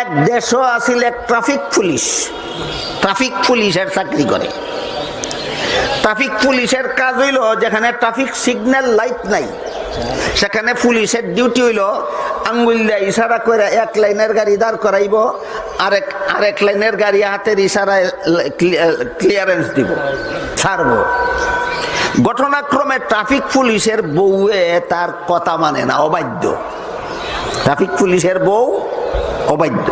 এক দেশও আছিল এক ট্রাফিক পুলিশ। ট্রাফিক পুলিশের চাকরি করে। ট্রাফিক পুলিশের কাজ হইল যেখানে ট্রাফিক সিগন্যাল লাইট নাই, সেখানে পুলিশের ডিউটি হইল আঙ্গুল দিয়ে ইশারা করে এক লাইনের গাড়ি দাঁড় করাইব, আরেক আরেক লাইনের গাড়ি হাতের ইশারায় ক্লিয়ারেন্স দিব, ছাড়ব। ঘটনাক্রমে ট্রাফিক পুলিশের বউয়ে তার কথা মানে না, অবাধ্য। ট্রাফিক পুলিশের বউ অবাধ্য।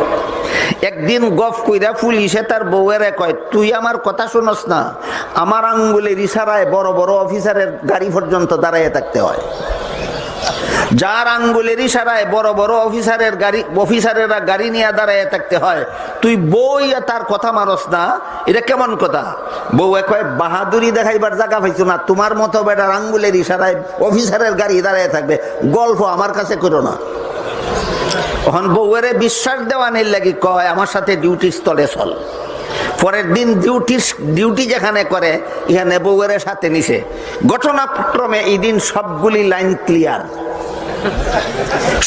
একদিন গফ কইরা পুলিশে তার বউয়েরে কয়, তুই আমার কথা শুনস না। আমার আঙ্গুলের ইশারায় বড় বড় অফিসারের গাড়ি পর্যন্ত দাঁড়াইয়ে থাকতে হয়। যার আঙ্গুলের ইশারায় বড় বড় অফিসারের গাড়ি, অফিসারেরা গাড়ি নিয়ে দাঁড়াইয়ে থাকতে হয়। তুই বই তার কথা মারস না। এটা কেমন কথা? বউ কয়, বাহাদুরি দেখাইবার জায়গা পাইছো না। তোমার মতো বেটার আঙ্গুলের ইশারায় অফিসারের গাড়ি দাঁড়াইয়ে থাকবে। গল্প আমার কাছে করো না। তখন বউয়েরে বিশ্বাস দেওয়া নেই লাগি, কয়, আমার সাথে ডিউটি স্থলে চল। পরের দিন ডিউটি ডিউটি যেখানে করে, এখানে বউয়ের সাথে নিছে। ঘটনাক্রমে এই দিন সবগুলি লাইন ক্লিয়ার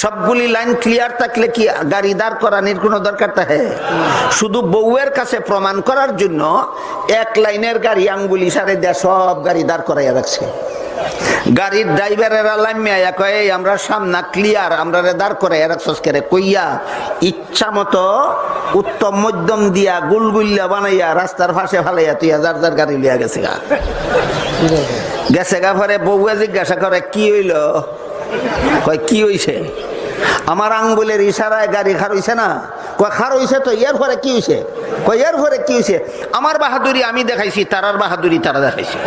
সবগুলি লাইন ক্লিয়ার থাকলে কি গাড়ি দাঁড় করানোর কোনো দরকার থাকে? শুধু বউয়ের কাছে প্রমাণ করার জন্য এক লাইনের গাড়ি আঙ্গুলি সারে দেয়া সব গাড়ি দাঁড় করাইয়া রাখছে। গাড়ির ড্রাইভারেরা লামিয়া কয়, "এই আমরা সামনা ক্লিয়ার আমরা দাঁড় করে করে কইয়া ইচ্ছা মতো উত্তম মধ্যম দিয়া গুলগুল্লা বানাইয়া রাস্তার পাশে ফালাইয়া তুই হাজার হাজার গাড়ি লিয়া গেছে গা। গেছে গা পরে বউয়ে জিজ্ঞাসা করে, কি হইল? কয়, কি হইছে? আমার আঙ্গুলের ইশারায় গাড়ি খার হইছে না। কয় খার হইছে তো, এর পরে কি হইছে? কয়, এর পরে কি হইছে? আমার বাহাদুরি আমি দেখাইছি, তারার বাহাদুরি তারা দেখাইছে।